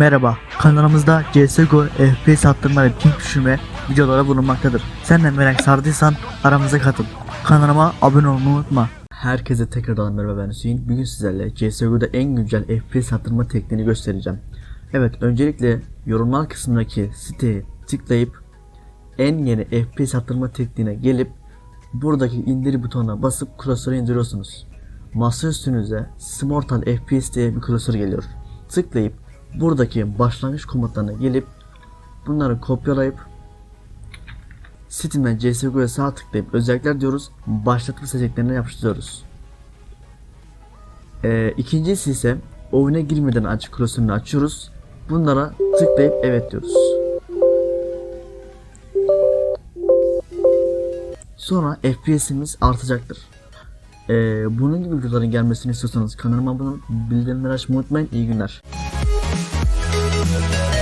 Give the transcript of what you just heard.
Merhaba, kanalımızda CSGO, FPS arttırma ve ping düşürme videoları bulunmaktadır. Sen de merak sardıysan aramıza katıl. Kanalıma abone olmayı unutma. Herkese tekrardan merhaba ben Hüseyin. Bugün sizlerle CSGO'da en güncel FPS arttırma tekniğini göstereceğim. Evet, öncelikle yorumlar kısmındaki siteye tıklayıp en yeni FPS arttırma tekniğine gelip buradaki indir butonuna basıp klasörü indiriyorsunuz. Masa üstünüze Smortal FPS diye bir klasör geliyor. Tıklayıp buradaki başlangıç komutlarına gelip bunları kopyalayıp Steam'den CSGO'ya sağ tıklayıp özellikler diyoruz. Başlatma seçeneklerine yapıştırıyoruz. Ee, ikincisi ise oyuna girmeden açık klasörünü açıyoruz. Bunlara tıklayıp evet diyoruz. Sonra FPS'imiz artacaktır. Ee, bunun gibi videoların gelmesini istiyorsanız kanalıma abone olup bildirimleri açmayı unutmayın. İyi günler. Thank you.